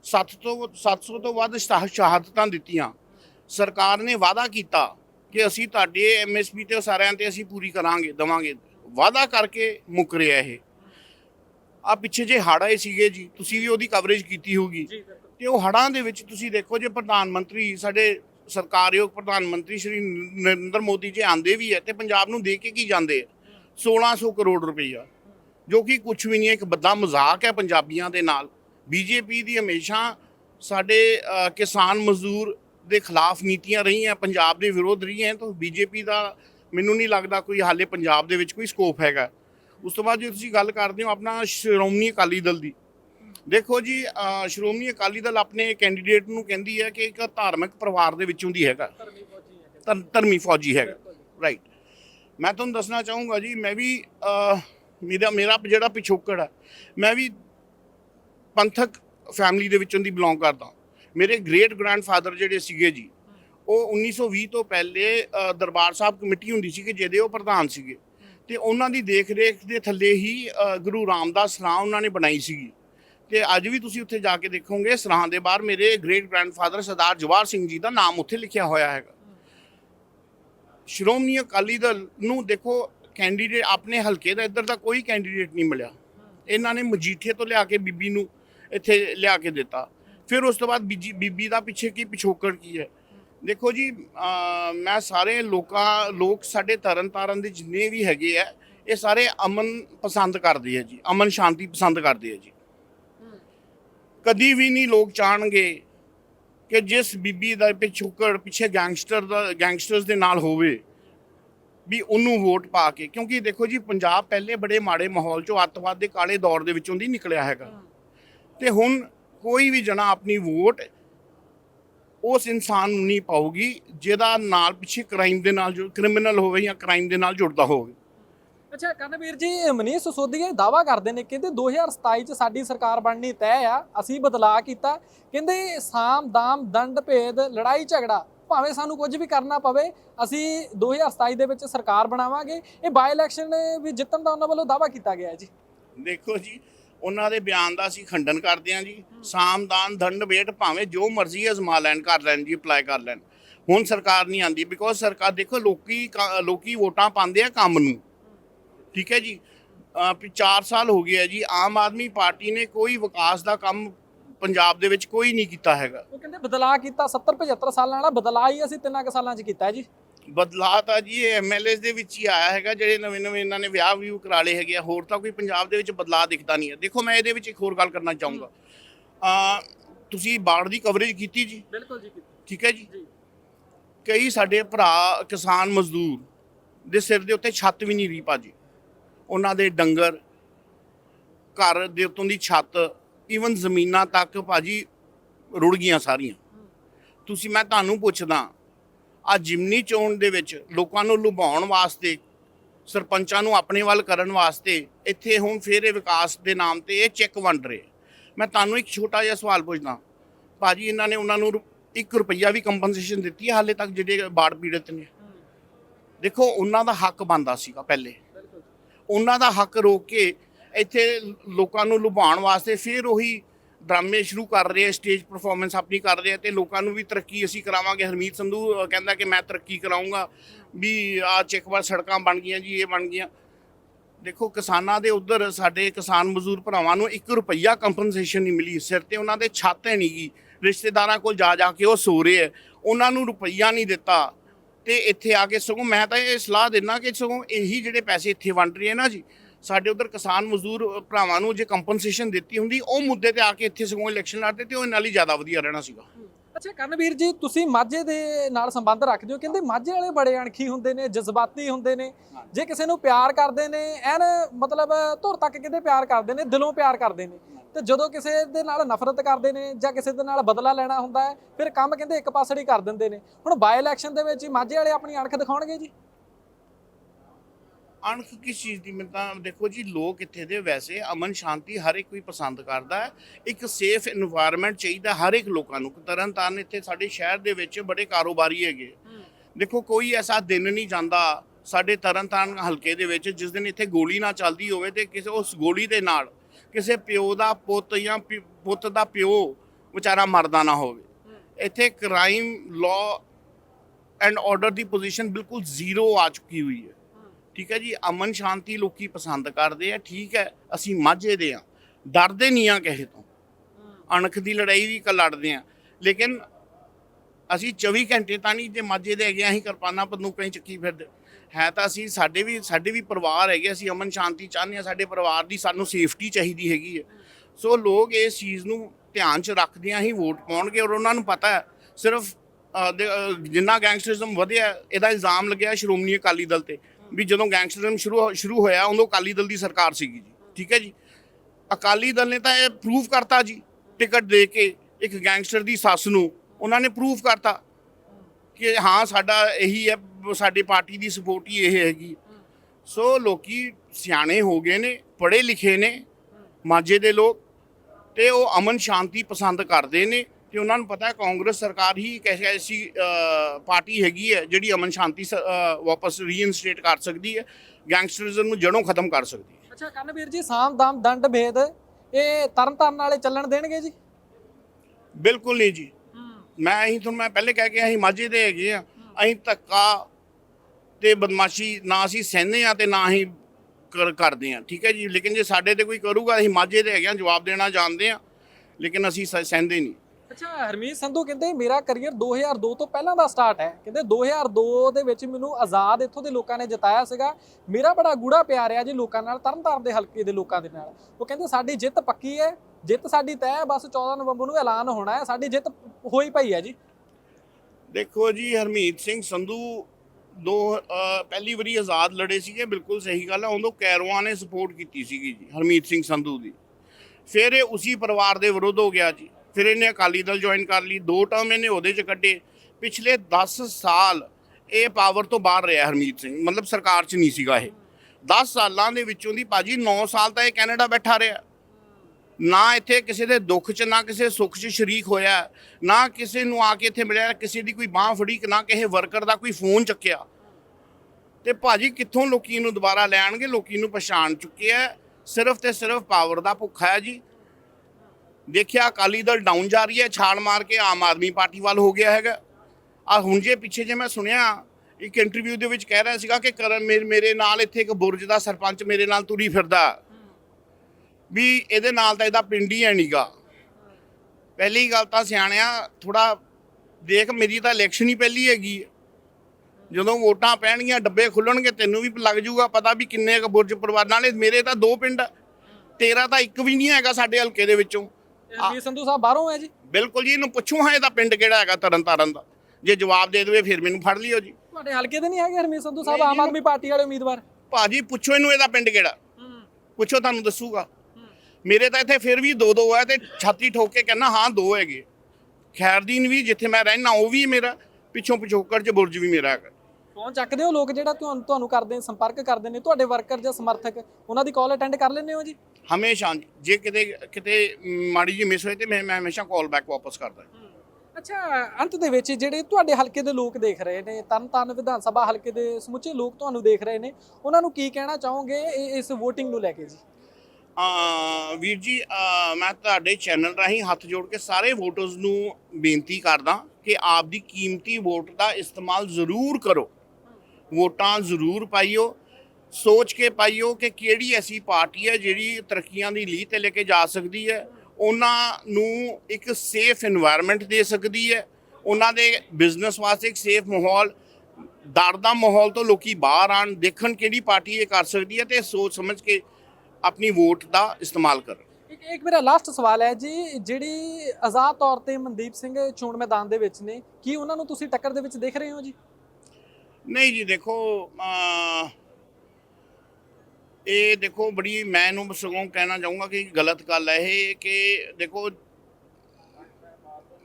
7 ਤੋਂ 700 ਤੋਂ ਵੱਧ ਸ਼ਹਾ- ਸ਼ਹਾਦਤਾਂ ਦਿੱਤੀਆਂ। ਸਰਕਾਰ ਨੇ ਵਾਅਦਾ ਕੀਤਾ ਕਿ ਅਸੀਂ ਤੁਹਾਡੇ ਐਮਐਸਪੀ ਤੇ ਸਾਰਿਆਂ ਤੇ ਅਸੀਂ ਪੂਰੀ ਕਰਾਂਗੇ ਦਵਾਂਗੇ। ਵਾਅਦਾ ਕਰਕੇ ਮੁੱਕ ਰਿਹਾ ਇਹ। ਆ ਪਿੱਛੇ ਜੇ ਹੜ੍ਹ ਆਏ ਸੀਗੇ ਜੀ ਤੁਸੀਂ ਵੀ ਉਹਦੀ ਕਵਰੇਜ ਕੀਤੀ ਹੋਊਗੀ। ਜੀ ਤੇ ਉਹ ਹੜ੍ਹਾਂ ਦੇ ਵਿੱਚ ਤੁਸੀਂ ਦੇਖੋ ਜੇ ਪ੍ਰਧਾਨ ਮੰਤਰੀ ਸਾਡੇ ਸਰਕਾਰਯੋਗ ਪ੍ਰਧਾਨ ਮੰਤਰੀ ਸ਼੍ਰੀ ਨਰਿੰਦਰ ਮੋਦੀ ਜੀ ਆਂਦੇ ਵੀ ਹੈ ਤੇ ਪੰਜਾਬ ਨੂੰ ਦੇ ਕੇ ਕੀ ਜਾਂਦੇ ਆ? 1600 ਕਰੋੜ ਰੁਪਈਆ, ਜੋ ਕਿ ਕੁਝ ਵੀ ਨਹੀਂ ਹੈ ਇੱਕ ਬੱਦਾ ਮਜ਼ਾਕ ਹੈ ਪੰਜਾਬੀਆਂ ਦੇ ਨਾਲ। ਬੀਜੇਪੀ ਦੀ ਹਮੇਸ਼ਾ ਸਾਡੇ ਕਿਸਾਨ ਮਜ਼ਦੂਰ ਦੇ ਖਿਲਾਫ ਨੀਤੀਆਂ ਰਹੀਆਂ, ਪੰਜਾਬ ਦੇ ਵਿਰੋਧ ਰਹੀਆਂ ਤਾਂ ਬੀਜੇਪੀ ਦਾ ਮੈਨੂੰ ਨਹੀਂ ਲੱਗਦਾ ਕੋਈ ਹਾਲੇ ਪੰਜਾਬ ਦੇ ਵਿੱਚ ਕੋਈ ਸਕੋਪ ਹੈਗਾ। ਉਸ ਤੋਂ ਬਾਅਦ ਜੇ ਤੁਸੀਂ ਗੱਲ ਕਰਦੇ ਹੋ ਆਪਣਾ ਸ਼੍ਰੋਮਣੀ ਅਕਾਲੀ ਦਲ ਦੀ ਦੇਖੋ ਜੀ ਸ਼੍ਰੋਮਣੀ ਅਕਾਲੀ ਦਲ ਆਪਣੇ ਕੈਂਡੀਡੇਟ ਨੂੰ ਕਹਿੰਦੀ ਹੈ ਕਿ ਇੱਕ ਧਾਰਮਿਕ ਪਰਿਵਾਰ ਦੇ ਵਿੱਚੋਂ ਦੀ ਹੈਗਾ। ਧਰ- ਧਰਮੀ ਫੌਜੀ ਹੈਗਾ। ਰਾਈਟ ਮੈਂ ਤੁਹਾਨੂੰ ਦੱਸਣਾ ਚਾਹੂੰਗਾ ਜੀ, ਮੈਂ ਵੀ ਮੇਰਾ ਮੇਰਾ ਜਿਹੜਾ ਪਿਛੋਕੜ ਹੈ ਮੈਂ ਵੀ ਪੰਥਕ ਫੈਮਿਲੀ ਦੇ ਵਿੱਚੋਂ ਦੀ ਬਿਲੋਂਗ ਕਰਦਾ ਮੇਰੇ ਗ੍ਰੇਟ ਗ੍ਰੈਂਡਫਾਦਰ ਜਿਹੜੇ ਸੀਗੇ ਜੀ, ਉਹ 1920 ਤੋਂ ਪਹਿਲੇ ਦਰਬਾਰ ਸਾਹਿਬ ਕਮੇਟੀ ਹੁੰਦੀ ਸੀ ਕਿ ਜਿਹਦੇ ਉਹ ਪ੍ਰਧਾਨ ਸੀਗੇ। ਤੇ ਉਹਨਾਂ ਦੀ ਦੇਖ-ਰੇਖ ਦੇ ਥੱਲੇ ਹੀ ਗੁਰੂ ਰਾਮਦਾਸ ਸਰਾਂ ਉਹਨਾਂ ਨੇ ਬਣਾਈ ਸੀਗੀ। ਤੇ ਅੱਜ ਵੀ ਤੁਸੀਂ ਉੱਥੇ ਜਾ ਕੇ ਦੇਖੋਗੇ, ਸਰਾਂ ਦੇ ਬਾਹਰ ਮੇਰੇ ਗ੍ਰੇਟ ਗ੍ਰੈਂਡਫਾਦਰ ਸਰਦਾਰ ਜਵਾਹਰ ਸਿੰਘ ਜੀ ਦਾ ਨਾਮ ਉੱਥੇ ਲਿਖਿਆ ਹੋਇਆ ਹੈਗਾ। ਸ਼੍ਰੋਮਣੀ ਅਕਾਲੀ ਦਲ ਨੂੰ ਦੇਖੋ ਕੈਂਡੀਡੇਟ ਆਪਣੇ ਹਲਕੇ ਦਾ, ਇੱਧਰ ਦਾ ਕੋਈ ਕੈਂਡੀਡੇਟ ਨਹੀਂ ਮਿਲਿਆ। ਇਹਨਾਂ ਨੇ ਮਜੀਠੇ ਤੋਂ ਲਿਆ ਕੇ ਬੀਬੀ ਨੂੰ ਇੱਥੇ ਲਿਆ ਕੇ ਦਿੱਤਾ। ਫਿਰ ਉਸ ਤੋਂ ਬਾਅਦ ਬੀਜੀ- ਬੀਬੀ ਦਾ ਪਿੱਛੇ ਕੀ ਪਿਛੋਕੜ ਕੀ ਹੈ? ਦੇਖੋ ਜੀ ਮੈਂ ਸਾਰੇ ਲੋਕਾਂ, ਲੋਕ ਸਾਡੇ ਤਰਨ ਤਾਰਨ ਦੇ ਜਿੰਨੇ ਵੀ ਹੈਗੇ ਆ, ਇਹ ਸਾਰੇ ਅਮਨ ਪਸੰਦ ਕਰਦੇ ਆ ਜੀ, ਅਮਨ ਸ਼ਾਂਤੀ ਪਸੰਦ ਕਰਦੇ ਆ ਜੀ। ਕਦੀ ਵੀ ਨਹੀਂ ਲੋਕ ਚਾਹਣਗੇ ਕਿ ਜਿਸ ਬੀਬੀ ਦਾ ਪਿਛੋਕੜ ਪਿੱਛੇ ਗੈਂਗਸਟਰ ਦਾ ਗੈਂਗਸਟਰਸ ਦੇ ਨਾਲ ਹੋਵੇ ਵੀ ਉਹਨੂੰ ਵੋਟ ਪਾ ਕੇ ਕਿਉਂਕਿ ਦੇਖੋ ਜੀ ਪੰਜਾਬ ਪਹਿਲੇ ਬੜੇ ਮਾੜੇ ਮਾਹੌਲ ਚੋਂ ਅੱਤਵਾਦ ਦੇ ਕਾਲੇ ਦੌਰ ਦੇ ਵਿੱਚੋਂ ਦੀ ਨਿਕਲਿਆ ਹੈਗਾ। ਤੇ ਹੁਣ ਕੋਈ ਵੀ ਜਣਾ ਆਪਣੀ ਵੋਟ ਉਸ ਇਨਸਾਨ ਨੂੰ ਨਹੀਂ ਪਾਊਗੀ ਜਿਹਦਾ ਨਾਲ ਪਿੱਛੇ ਕ੍ਰਾਈਮ ਦੇ ਨਾਲ ਜੋ ਕ੍ਰਿਮੀਨਲ ਹੋਵੇ ਜਾਂ ਕ੍ਰਾਈਮ ਦੇ ਨਾਲ ਜੁੜਦਾ ਹੋਵੇ। ਅੱਛਾ ਕਰਨਵੀਰ ਜੀ, ਮਨੀਸ਼ ਸਿਸੋਦੀਆ ਦਾਵਾ ਕਰਦੇ ਨੇ, ਕਹਿੰਦੇ 2027 ਚ ਸਾਡੀ ਸਰਕਾਰ ਬਣਨੀ ਤੈਅ ਆ, ਅਸੀਂ ਬਦਲਾਅ ਕੀਤਾ। ਕਹਿੰਦੇ ਸਾਮ ਦਾਮ ਦੰਡ ਭੇਦ, ਲੜਾਈ ਝਗੜਾ, ਭਾਵੇਂ ਸਾਨੂੰ ਕੁਝ ਵੀ ਕਰਨਾ ਪਵੇ, ਅਸੀਂ 2027 ਦੇ ਵਿੱਚ ਸਰਕਾਰ ਬਣਾਵਾਂਗੇ। ਇਹ ਬਾਈ ਇਲੈਕਸ਼ਨ ਵੀ ਜਿੱਤਣ ਦਾ ਉਹਨਾਂ ਵੱਲੋਂ ਦਾਵਾ ਕੀਤਾ ਗਿਆ ਜੀ। ਦੇਖੋ ਜੀ, ਉਹਨਾਂ ਦੇ ਬਿਆਨ ਦਾ ਅਸੀਂ ਖੰਡਨ ਕਰਦੇ ਹਾਂ ਜੀ। ਸਾਮਦਾਨ ਦੰਡ ਵੇਟ ਭਾਵੇਂ ਜੋ ਮਰਜ਼ੀ ਅਜ਼ਮਾ ਲੈਣ ਕਰ ਲੈਣ ਜੀ ਅਪਲਾਈ ਕਰ ਲੈਣ। ਹੁਣ ਸਰਕਾਰ ਨਹੀਂ ਆਂਦੀ ਬਿਕੋਜ਼ ਸਰਕਾਰ ਦੇਖੋ, ਲੋਕੀ ਲੋਕੀ ਵੋਟਾਂ ਪਾਉਂਦੇ ਆ ਕੰਮ ਨੂੰ। ਠੀਕ ਹੈ ਜੀ? 4 ਸਾਲ ਹੋ ਗਏ ਆ ਜੀ। ਆਮ ਆਦਮੀ ਪਾਰਟੀ ਨੇ ਕੋਈ ਵਿਕਾਸ ਦਾ ਕੰਮ ਪੰਜਾਬ ਦੇ ਵਿੱਚ ਕੋਈ ਨਹੀਂ ਕੀਤਾ ਹੈਗਾ। ਉਹ ਕਹਿੰਦੇ ਬਦਲਾਅ ਕੀਤਾ 70 75 ਸਾਲਾਂ ਵਾਲਾ ਬਦਲਾਅ ਹੀ ਅਸੀਂ ਤਿੰਨਾਂ ਕੁ ਸਾਲਾਂ 'ਚ ਕੀਤਾ ਜੀ। ਬਦਲਾਅ ਤਾਂ ਜੀ ਇਹ ਐਮਐਲਏ ਦੇ ਵਿੱਚ ਹੀ ਆਇਆ ਹੈਗਾ ਜਿਹੜੇ ਨਵੇਂ ਨਵੇਂ ਇਹਨਾਂ ਨੇ ਵਿਆਹ ਵੀ ਕਰਾ ਲਏ ਹੈਗੇ ਆ। ਹੋਰ ਤਾਂ ਕੋਈ ਪੰਜਾਬ ਦੇ ਵਿੱਚ ਬਦਲਾਅ ਦਿਖਦਾ ਨਹੀਂ ਹੈ। ਦੇਖੋ ਮੈਂ ਇਹਦੇ ਵਿੱਚ ਇੱਕ ਹੋਰ ਗੱਲ ਕਰਨਾ ਚਾਹੂੰਗਾ। ਆ ਤੁਸੀਂ ਬਾੜ ਦੀ ਕਵਰੇਜ ਕੀਤੀ ਜੀ? ਬਿਲਕੁਲ ਜੀ ਠੀਕ ਹੈ ਜੀ? ਜੀ। ਕਈ ਸਾਡੇ ਭਰਾ ਕਿਸਾਨ ਮਜ਼ਦੂਰ ਦੇ ਸਿਰ ਦੇ ਉੱਤੇ ਛੱਤ ਵੀ ਨਹੀਂ ਰਹੀ ਭਾਜੀ। ਉਹਨਾਂ ਦੇ ਡੰਗਰ, ਘਰ ਦੇ ਉੱਤੋਂ ਦੀ ਛੱਤ ਈਵਨ ਜ਼ਮੀਨਾਂ ਤੱਕ ਭਾਜੀ ਰੁੜ ਗਈਆਂ ਸਾਰੀਆਂ। ਤੁਸੀਂ, ਮੈਂ ਤੁਹਾਨੂੰ ਪੁੱਛਦਾ ਆ ਜਿਮਨੀ ਚੋਣ ਦੇ ਵਿੱਚ ਲੋਕਾਂ ਨੂੰ ਲੁਭਾਉਣ ਵਾਸਤੇ, ਸਰਪੰਚਾਂ ਨੂੰ ਆਪਣੇ ਵੱਲ ਕਰਨ ਵਾਸਤੇ, ਇੱਥੇ ਹੁਣ ਫੇਰ ਇਹ ਵਿਕਾਸ ਦੇ ਨਾਮ ਤੇ ਇਹ ਚੈੱਕ ਵੰਡ ਰਹੇ। ਮੈਂ ਤੁਹਾਨੂੰ ਇੱਕ ਛੋਟਾ ਜਿਹਾ ਸਵਾਲ ਪੁੱਛਦਾ, ਭਾਜੀ ਇਹਨਾਂ ਨੇ ਉਹਨਾਂ ਨੂੰ 1 ਰੁਪਈਆ ਵੀ ਕੰਪਨਸੇਸ਼ਨ ਦਿੱਤੀ ਹੈ ਹਾਲੇ ਤੱਕ ਜਿਹੜੇ ਬਾੜ ਪੀੜਤ ਨੇ? ਦੇਖੋ, ਉਹਨਾਂ ਦਾ ਹੱਕ ਬੰਦਾ ਸੀਗਾ ਪਹਿਲੇ। ਉਹਨਾਂ ਦਾ ਹੱਕ ਰੋਕ ਕੇ ਇੱਥੇ ਲੋਕਾਂ ਨੂੰ ਲੁਭਾਉਣ ਵਾਸਤੇ ਫਿਰ ਉਹੀ ਡਰਾਮੇ ਸ਼ੁਰੂ ਕਰ ਰਹੇ ਆ ਸਟੇਜ ਪਰਫਾਰਮੈਂਸ ਆਪਣੀ ਕਰ ਰਹੇ ਆ ਤੇ ਲੋਕਾਂ ਨੂੰ ਵੀ ਤਰੱਕੀ ਅਸੀਂ ਕਰਾਵਾਂਗੇ। ਹਰਮੀਤ ਸੰਧੂ ਕਹਿੰਦਾ ਕਿ ਮੈਂ ਤਰੱਕੀ ਕਰਾਉਂਗਾ ਵੀ ਆ ਵਾਰ ਸੜਕਾਂ ਬਣ ਗਈਆਂ ਜੀ, ਇਹ ਬਣ ਗਈਆਂ। ਦੇਖੋ, ਕਿਸਾਨਾਂ ਦੇ ਉਧਰ ਸਾਡੇ ਕਿਸਾਨ ਮਜ਼ਦੂਰ ਭਰਾਵਾਂ ਨੂੰ 1 ਰੁਪਈਆ ਕੰਪਨਸੇਸ਼ਨ ਨਹੀਂ ਮਿਲੀ। ਸਿਰ ਤੇ ਉਹਨਾਂ ਦੇ ਛੱਤ ਹੈ ਨਹੀਂਗੀ ਰਿਸ਼ਤੇਦਾਰਾਂ ਕੋਲ ਜਾ ਜਾ ਕੇ ਉਹ ਸੋ ਰਹੇ ਹੈ ਉਹਨਾਂ ਨੂੰ ਰੁਪਈਆ ਨਹੀਂ ਦਿੱਤਾ। ਤੇ ਇੱਥੇ ਆ ਕੇ ਸਗੋਂ ਮੈਂ ਤਾਂ ਇਹ ਸਲਾਹ ਦਿੰਦਾ ਕਿ ਸਗੋਂ ਇਹੀ ਜਿਹੜੇ ਪੈਸੇ ਇੱਥੇ ਵੰਡ ਰਹੇ ਨਾ ਜੀ ਸਾਡੇ ਉਧਰ ਕਿਸਾਨ ਮਜ਼ਦੂਰ ਭਰਾਵਾਂ ਨੂੰ ਜੇ ਕੰਪਨਸੇਸ਼ਨ ਦਿੱਤੀ ਹੁੰਦੀ ਉਹ ਮੁੱਦੇ ਤੇ ਆ ਕੇ ਇੱਥੇ ਸਗੋਂ ਇਲੈਕਸ਼ਨ ਲੜਦੇ ਤੇ ਉਹ ਨਾਲ ਹੀ ਜ਼ਿਆਦਾ ਵਧੀਆ ਰਹਿਣਾ ਸੀਗਾ। ਅੱਛਾ ਕਰਨਵੀਰ ਜੀ ਤੁਸੀਂ ਮਾਝੇ ਦੇ ਨਾਲ ਸੰਬੰਧ ਰੱਖਦੇ ਹੋ? ਕਹਿੰਦੇ ਮਾਝੇ ਵਾਲੇ ਬੜੇ ਅਣਖੀ ਹੁੰਦੇ ਨੇ ਜਜ਼ਬਾਤੀ ਹੁੰਦੇ ਨੇ। ਜੇ ਕਿਸੇ ਨੂੰ ਪਿਆਰ ਕਰਦੇ ਨੇ ਐਨ ਮਤਲਬ ਧੁਰ ਤੱਕ ਕਿਤੇ ਪਿਆਰ ਕਰਦੇ ਨੇ ਦਿਲੋਂ ਪਿਆਰ ਕਰਦੇ ਨੇ। ਤੇ ਜਦੋਂ ਕਿਸੇ ਦੇ ਨਾਲ ਨਫ਼ਰਤ ਕਰਦੇ ਨੇ ਜਾਂ ਕਿਸੇ ਦੇ ਨਾਲ ਬਦਲਾ ਲੈਣਾ ਹੁੰਦਾ ਹੈ ਫਿਰ ਕੰਮ ਕਹਿੰਦੇ ਇੱਕ ਪਾਸੜ ਹੀ ਕਰ ਦਿੰਦੇ ਨੇ। ਹੁਣ ਬਾਈ ਇਲੈਕਸ਼ਨ ਦੇ ਵਿੱਚ ਮਾਝੇ ਵਾਲੇ ਆਪਣੀ ਅਣਖ ਦਿਖਾਉਣਗੇ ਜੀ? ਅਣਖ ਕਿਸ ਚੀਜ਼ ਦੀ? ਮੈਂ ਤਾਂ ਦੇਖੋ ਜੀ ਲੋਕ ਇੱਥੇ ਦੇ ਵੈਸੇ ਅਮਨ ਸ਼ਾਂਤੀ ਹਰ ਇੱਕ ਕੋਈ ਪਸੰਦ ਕਰਦਾ ਇੱਕ ਸੇਫ এনवायरमेंट ਚਾਹੀਦਾ ਹਰ ਇੱਕ ਲੋਕਾਂ ਨੂੰ। ਤਰਨਤਾਰਨ ਇੱਥੇ ਸਾਡੇ ਸ਼ਹਿਰ ਦੇ ਵਿੱਚ ਬੜੇ ਕਾਰੋਬਾਰੀ ਹੈਗੇ। ਦੇਖੋ ਕੋਈ ਐਸਾ ਦਿਨ ਨਹੀਂ ਜਾਂਦਾ ਸਾਡੇ ਤਰਨਤਾਰਨ ਹਲਕੇ ਦੇ ਵਿੱਚ ਜਿਸ ਦਿਨ ਇੱਥੇ ਗੋਲੀ ਨਾ ਚੱਲਦੀ ਹੋਵੇ ਤੇ ਕਿਸੇ ਉਸ ਗੋਲੀ ਦੇ ਨਾਲ ਕਿਸੇ ਪਿਓ ਦਾ ਪੁੱਤ ਜਾਂ ਪਿ- ਪੁੱਤ ਦਾ ਪਿਓ ਵਿਚਾਰਾ ਮਰਦਾ ਨਾ ਹੋਵੇ। ਇੱਥੇ ਕ੍ਰਾਈਮ ਲਾਅ ਐਂਡ ਆਰਡਰ ਦੀ ਪੋਜੀਸ਼ਨ ਬਿਲਕੁਲ ਜ਼ੀਰੋ ਆ ਚੁੱਕੀ ਹੋਈ ਹੈ। ਠੀਕ ਹੈ ਜੀ? ਅਮਨ ਸ਼ਾਂਤੀ ਲੋਕੀ ਪਸੰਦ ਕਰਦੇ ਆ ਠੀਕ ਹੈ? ਅਸੀਂ ਮਾਝੇ ਦੇ ਆ ਡਰਦੇ ਨਹੀਂ ਆ ਕਿਸੇ ਤੋਂ। ਅਣਖ ਦੀ ਲੜਾਈ ਵੀ ਕ ਲੜਦੇ ਆ। ਲੇਕਿਨ ਅਸੀਂ 24 ਘੰਟੇ ਤਾਂ ਨਹੀਂ ਜੇ ਮਾਝੇ ਦੇ ਹੈਗੇ ਆ, ਅਸੀਂ ਕਿਰਪਾਨਾਂ ਬੰਦੂਕਾਂ ਹੀ ਚੱਕੀ ਫਿਰਦੇ। ਹੈ ਤਾਂ ਅਸੀਂ ਸਾਡੇ ਵੀ ਸਾਡੇ ਵੀ ਪਰਿਵਾਰ ਹੈਗੇ, ਅਸੀਂ ਅਮਨ ਸ਼ਾਂਤੀ ਚਾਹੁੰਦੇ ਆ ਸਾਡੇ ਪਰਿਵਾਰ ਦੀ ਸਾਨੂੰ ਸੇਫਟੀ ਚਾਹੀਦੀ ਹੈਗੀ ਹੈ। ਸੋ ਲੋਕ ਇਸ ਚੀਜ਼ ਨੂੰ ਧਿਆਨ 'ਚ ਰੱਖਦਿਆਂ ਹੀ ਵੋਟ ਪਾਉਣਗੇ ਔਰ ਉਹਨਾਂ ਨੂੰ ਪਤਾ ਹੈ, ਸਿਰਫ ਜਿੰਨਾ ਗੈਂਗਸਟਰਿਜ਼ਮ ਵਧਿਆ, ਇਹਦਾ ਇਲਜ਼ਾਮ ਲੱਗਿਆ ਸ਼੍ਰੋਮਣੀ ਅਕਾਲੀ ਦਲ ਤੇ ਵੀ ਜਦੋਂ ਗੈਂਗਸਟਰਿਜ਼ਮ ਸ਼ੁਰੂ ਸ਼ੁਰੂ ਹੋਇਆ, ਉਦੋਂ ਅਕਾਲੀ ਦਲ ਦੀ ਸਰਕਾਰ ਸੀਗੀ ਜੀ, ਠੀਕ ਹੈ ਜੀ? ਅਕਾਲੀ ਦਲ ਨੇ ਤਾਂ ਇਹ ਪ੍ਰੂਫ ਕਰਤਾ ਜੀ, ਟਿਕਟ ਦੇ ਕੇ ਇੱਕ ਗੈਂਗਸਟਰ ਦੀ ਸੱਸ ਨੂੰ, ਉਹਨਾਂ ਨੇ ਪ੍ਰੂਫ ਕਰਤਾ। ਕਿ ਹਾਂ ਸਾਡਾ ਇਹੀ ਹੈ ਸਾਡੀ ਪਾਰਟੀ ਦੀ ਸਪੋਰਟ ਹੀ ਇਹ ਹੈਗੀ। ਸੋ ਲੋਕੀ ਸਿਆਣੇ ਹੋ ਗਏ ਨੇ ਪੜ੍ਹੇ ਲਿਖੇ ਨੇ ਮਾਝੇ ਦੇ ਲੋਕ ਤੇ ਉਹ ਅਮਨ ਸ਼ਾਂਤੀ ਪਸੰਦ ਕਰਦੇ ਨੇ ਤੇ ਉਹਨਾਂ ਨੂੰ ਪਤਾ ਹੈ ਕਾਂਗਰਸ ਸਰਕਾਰ ਹੀ ਇੱਕ ਐਸੀ ਪਾਰਟੀ ਹੈਗੀ ਹੈ ਜਿਹੜੀ ਅਮਨ ਸ਼ਾਂਤੀ ਵਾਪਸ ਰੀਇਨਸਟੇਟ ਕਰ ਸਕਦੀ ਹੈ ਗੈਂਗਸਟਰਿਜ਼ਮ ਨੂੰ ਜੜੋਂ ਖਤਮ ਕਰ ਸਕਦੀ ਹੈ। ਅੱਛਾ ਕਰਨਵੀਰ ਜੀ ਸਾਮ ਦਾਮ ਦੰਡ ਭੇਦ ਇਹ ਤਰਨ ਤਾਰਨ ਵਾਲੇ ਚੱਲਣ ਦੇਣਗੇ ਜੀ? ਬਿਲਕੁਲ ਨਹੀਂ ਜੀ। ਮੈਂ ਅਸੀਂ ਤੁਹਾਨੂੰ ਮੈਂ ਪਹਿਲੇ ਕਹਿ ਕੇ ਅਸੀਂ ਮਾਝੇ ਦੇ ਹੈਗੇ ਆ। ਅਸੀਂ ਧੱਕਾ ਤੇ ਬਦਮਾਸ਼ੀ ਨਾ ਅਸੀਂ ਸਹਿੰਦੇ ਆ ਤੇ ਨਾ ਹੀ ਕਰਦੇ ਆ ਠੀਕ ਹੈ ਜੀ? ਲੇਕਿਨ ਜੇ ਸਾਡੇ ਤੇ ਕੋਈ ਕਰੂਗਾ, ਅਸੀਂ ਮਾਝੇ ਦੇ ਹੈਗੇ ਆ ਜਵਾਬ ਦੇਣਾ ਜਾਣਦੇ ਆ ਲੇਕਿਨ ਅਸੀਂ ਸ- ਸਹਿੰਦੇ ਨਹੀਂ। ਅੱਛਾ, ਹਰਮੀਤ ਸੰਧੂ ਕਹਿੰਦੇ ਮੇਰਾ ਕੈਰੀਅਰ 2002 ਤੋਂ ਪਹਿਲਾਂ ਦਾ ਸਟਾਰਟ ਹੈ। ਕਹਿੰਦੇ 2002 ਦੇ ਵਿੱਚ ਮੈਨੂੰ ਆਜ਼ਾਦ ਇੱਥੋਂ ਦੇ ਲੋਕਾਂ ਨੇ ਜਿਤਾਇਆ ਸੀਗਾ। ਮੇਰਾ ਬੜਾ ਗੂੜਾ ਪਿਆਰ ਆ ਜੀ ਲੋਕਾਂ ਨਾਲ, ਤਰਨਤਾਰਨ ਦੇ ਹਲਕੇ ਦੇ ਲੋਕਾਂ ਦੇ ਨਾਲ। ਉਹ ਕਹਿੰਦੇ ਸਾਡੀ ਜਿੱਤ ਪੱਕੀ ਹੈ। ਜਿੱਤ ਸਾਡੀ ਤੈਅ ਹੈ ਬਸ 14 ਨਵੰਬਰ ਨੂੰ ਐਲਾਨ ਹੋਣਾ ਹੈ। ਸਾਡੀ ਜਿੱਤ ਹੋਈ ਪਈ ਹੈ ਜੀ। ਦੇਖੋ ਜੀ ਹਰਮੀਤ ਸਿੰਘ ਸੰਧੂ ਦੋ ਅ, ਪਹਿਲੀ ਵਾਰੀ ਆਜ਼ਾਦ ਲੜੇ ਸੀਗੇ ਬਿਲਕੁਲ ਸਹੀ ਗੱਲ ਹੈ। ਉਦੋਂ ਕੈਰਵਾਂ ਨੇ ਸਪੋਰਟ ਕੀਤੀ ਸੀਗੀ ਜੀ ਹਰਮੀਤ ਸਿੰਘ ਸੰਧੂ ਦੀ। ਫਿਰ ਇਹ ਉਸੇ ਪਰਿਵਾਰ ਦੇ ਵਿਰੁੱਧ ਹੋ ਗਿਆ ਜੀ। ਫਿਰ ਇਹਨੇ ਅਕਾਲੀ ਦਲ ਜੁਆਇਨ ਕਰ ਲਈ। ਦੋ ਟਰਮ ਇਹਨੇ ਉਹਦੇ ਚ ਕੱਢੇ। ਪਿਛਲੇ 10 ਸਾਲ ਇਹ ਪਾਵਰ ਤੋਂ ਬਾਹਰ ਰਿਹਾ ਹਰਮੀਤ ਸਿੰਘ। ਮਤਲਬ ਸਰਕਾਰ ਚ ਨਹੀਂ ਸੀਗਾ ਇਹ। 10 ਸਾਲਾਂ ਦੇ ਵਿੱਚੋਂ ਦੀ ਭਾਜੀ 9 ਸਾਲ ਤਾਂ ਇਹ ਕੈਨੇਡਾ ਬੈਠਾ ਰਿਹਾ। ਨਾ ਇੱਥੇ ਕਿਸੇ ਦੇ ਦੁੱਖ 'ਚ, ਨਾ ਕਿਸੇ ਸੁੱਖ 'ਚ ਸ਼ਰੀਕ ਹੋਇਆ। ਨਾ ਕਿਸੇ ਨੂੰ ਆ ਕੇ ਇੱਥੇ ਮਿਲਿਆ, ਕਿਸੇ ਦੀ ਕੋਈ ਬਾਹ ਫੜੀ, ਨਾ ਕਿਸੇ ਵਰਕਰ ਦਾ ਕੋਈ ਫੋਨ ਚੱਕਿਆ। ਤੇ ਭਾਜੀ ਕਿੱਥੋਂ ਲੋਕੀ ਨੂੰ ਦੁਬਾਰਾ ਲੈਣਗੇ? ਲੋਕੀ ਨੂੰ ਪਛਾਣ ਚੁੱਕੇ ਆ। ਸਿਰਫ ਤੇ ਸਿਰਫ ਪਾਵਰ ਦਾ ਭੁੱਖਾ ਹੈ ਜੀ। ਦੇਖਿਆ ਅਕਾਲੀ ਦਲ ਡਾਊਨ ਜਾ ਰਹੀ ਹੈ, ਛਾਲ ਮਾਰ ਕੇ ਆਮ ਆਦਮੀ ਪਾਰਟੀ ਵੱਲ ਹੋ ਗਿਆ ਹੈਗਾ। ਆ ਹੁਣ ਜੇ ਪਿੱਛੇ ਜੇ ਮੈਂ ਸੁਣਿਆ, ਇੱਕ ਇੰਟਰਵਿਊ ਦੇ ਵਿੱਚ ਕਹਿ ਰਿਹਾ ਸੀਗਾ ਕਿ ਕਰਨ ਮੇਰੇ- ਮੇਰੇ ਨਾਲ ਇੱਥੇ ਇੱਕ ਬੁਰਜ ਦਾ ਸਰਪੰਚ ਮੇਰੇ ਨਾਲ ਤੁਰੀ ਫਿਰਦਾ। ਵੀ ਇਹਦੇ ਨਾਲ ਤਾਂ ਇਹਦਾ ਪਿੰਡ ਹੀ ਹੈ ਨੀਗਾ। ਪਹਿਲੀ ਗੱਲ ਤਾਂ ਸਿਆਣਿਆ ਥੋੜਾ ਦੇਖ ਮੇਰੀ ਤਾਂ ਇਲੈਕਸ਼ਨ ਹੀ ਪਹਿਲੀ ਹੈਗੀ। ਜਦੋਂ ਵੋਟਾਂ ਪੈਣਗੀਆਂ ਡੱਬੇ ਖੁੱਲਣਗੇ ਤੈਨੂੰ ਵੀ ਲੱਗ ਜਾਊਗਾ ਪਤਾ ਵੀ ਕਿੰਨੇ ਕੁ ਬੁਰਜ ਪਰਿਵਾਰ ਨਾਲੇ ਮੇਰੇ ਤਾਂ ਦੋ ਪਿੰਡ ਆ। ਤੇਰਾ ਤਾਂ ਇੱਕ ਵੀ ਨਹੀਂ ਹੈਗਾ ਸਾਡੇ ਹਲਕੇ ਦੇ ਵਿੱਚੋਂ। ਹਰਮੀਤ ਸੰਧੂ ਸਾਹਿਬ ਬਾਹਰੋਂ ਹੈ ਜੀ? ਬਿਲਕੁਲ ਜੀ ਇਹਨੂੰ ਪੁੱਛੋ ਹਾਂ ਇਹਦਾ ਪਿੰਡ ਕਿਹੜਾ ਹੈਗਾ ਤਰਨ ਤਾਰਨ ਦਾ। ਜੇ ਜਵਾਬ ਦੇ ਦੇਵੇ ਫਿਰ ਮੈਨੂੰ ਫੜ ਲਿਓ ਜੀ। ਤੁਹਾਡੇ ਹਲਕੇ ਦੇ ਨਹੀਂ ਹੈਗੇ ਹਰਮੀਤ ਸੰਧੂ ਸਾਹਿਬ ਆਮ ਜੀ, ਆਦਮੀ ਪਾਰਟੀ ਵਾਲੇ ਉਮੀਦਵਾਰ? ਭਾਜੀ ਪੁੱਛੋ ਇਹਨੂੰ ਇਹਦਾ ਪਿੰਡ ਕਿਹੜਾ। ਪੁੱਛੋ ਤੁਹਾਨੂੰ ਦੱਸੂਗਾ। ਮੇਰੇ ਤਾਂ ਇੱਥੇ ਫਿਰ ਵੀ ਦੋ ਦੋ ਹੈ ਤੇ ਛਾਤੀ ਠੋਕ ਕੇ ਕਹਿੰਦਾ ਹਾਂ ਦੋ ਹੈਗੇ ਖੈਰਦੀਨ ਵੀ ਜਿੱਥੇ ਮੈਂ ਰਹਿਣਾ ਉਹ ਵੀ ਮੇਰਾ ਪਿੱਛੋਂ ਪਿਛੋਕੜ ਚ ਬੁਰਜ ਵੀ ਮੇਰਾ ਹੈਗਾ। ਫੋਨ ਚੱਕਦੇ ਹੋ ਲੋਕ ਜਿਹੜਾ ਤੁਹਾਨੂੰ ਤੁਹਾਨੂੰ ਕਰਦੇ ਸੰਪਰਕ ਕਰਦੇ ਨੇ? ਤੁਹਾਡੇ ਵਰਕਰ ਜਾਂ ਸਮਰਥਕ ਉਹਨਾਂ ਦੀ ਕਾਲ ਅਟੈਂਡ ਕਰ ਲੈਂਦੇ ਹੋ ਜੀ? ਹਮੇਸ਼ਾ ਜੀ। ਕਿਤੇ ਕਿਤੇ ਮਾੜੀ ਜੀ ਮਿਸ ਹੋਏ ਤੇ ਮੈਂ ਮੈਂ ਹਮੇਸ਼ਾ ਕਾਲ ਬੈਕ ਵਾਪਸ ਕਰਦਾ। ਅੱਛਾ ਅੰਤ ਦੇ ਵਿੱਚ ਜਿਹੜੇ ਤੁਹਾਡੇ ਹਲਕੇ ਦੇ ਲੋਕ ਦੇਖ ਰਹੇ ਨੇ ਤਰਨਤਾਰਨ ਵਿਧਾਨ ਸਭਾ ਹਲਕੇ ਦੇ ਸਮੁੱਚੇ ਲੋਕ ਤੁਹਾਨੂੰ ਦੇਖ ਰਹੇ ਨੇ ਉਹਨਾਂ ਨੂੰ ਕੀ ਕਹਿਣਾ ਚਾਹੋਗੇ ਇਸ VOTING ਨੂੰ ਲੈ ਕੇ ਜੀ? ਵੀਰ ਜੀ ਮੈਂ ਤੁਹਾਡੇ ਚੈਨਲ ਰਾਹੀਂ ਹੱਥ ਜੋੜ ਕੇ ਸਾਰੇ ਵੋਟਰਸ ਨੂੰ ਬੇਨਤੀ ਕਰਦਾ ਕਿ ਆਪ ਦੀ ਕੀਮਤੀ ਵੋਟ ਦਾ ਇਸਤੇਮਾਲ ਜ਼ਰੂਰ ਕਰੋ। ਵੋਟਾਂ ਜ਼ਰੂਰ ਪਾਈਓ, ਸੋਚ ਕੇ ਪਾਈਓ ਕਿ ਕਿਹੜੀ ਐਸੀ ਪਾਰਟੀ ਹੈ ਜਿਹੜੀ ਤਰੱਕੀਆਂ ਦੀ ਲੀਹ ਤੇ ਲੈ ਕੇ ਜਾ ਸਕਦੀ ਹੈ। ਉਹਨਾਂ ਨੂੰ ਇੱਕ ਸੇਫ এনवायरमेंट ਦੇ ਸਕਦੀ ਹੈ। ਉਹਨਾਂ ਦੇ ਬਿਜ਼ਨਸ ਵਾਸਤੇ ਇੱਕ ਸੇਫ ਮਾਹੌਲ, ਡਰ ਦਾ ਮਾਹੌਲ ਤੋਂ ਲੋਕੀ ਬਾਹਰ ਆਣ ਦੇਖਣ ਕਿਹੜੀ ਪਾਰਟੀ ਇਹ ਕਰ ਸਕਦੀ ਹੈ ਤੇ ਸੋਚ ਸਮਝ ਕੇ ਆਪਣੀ ਵੋਟ ਦਾ ਇਸਤੇਮਾਲ ਕਰਨ ਇੱਕ ਇੱਕ ਮੇਰਾ ਲਾਸਟ ਸਵਾਲ ਹੈ ਜੀ ਜਿਹੜੀ ਆਜ਼ਾਦ ਤੌਰ ਤੇ ਮਨਦੀਪ ਸਿੰਘ ਚੋਣ ਮੈਦਾਨ ਦੇ ਵਿੱਚ ਨੇ ਕੀ ਉਹਨਾਂ ਨੂੰ ਤੁਸੀਂ ਟੱਕਰ ਦੇ ਵਿੱਚ ਦੇਖ ਰਹੇ ਹੋ ਜੀ? ਨਹੀਂ ਜੀ ਦੇਖੋ ਇਹ ਦੇਖੋ ਬੜੀ ਮੈਂ ਇਹਨੂੰ ਸਗੋਂ ਕਹਿਣਾ ਚਾਹੂੰਗਾ ਕਿ ਗਲਤ ਗੱਲ ਹੈ ਇਹ ਕਿ ਦੇਖੋ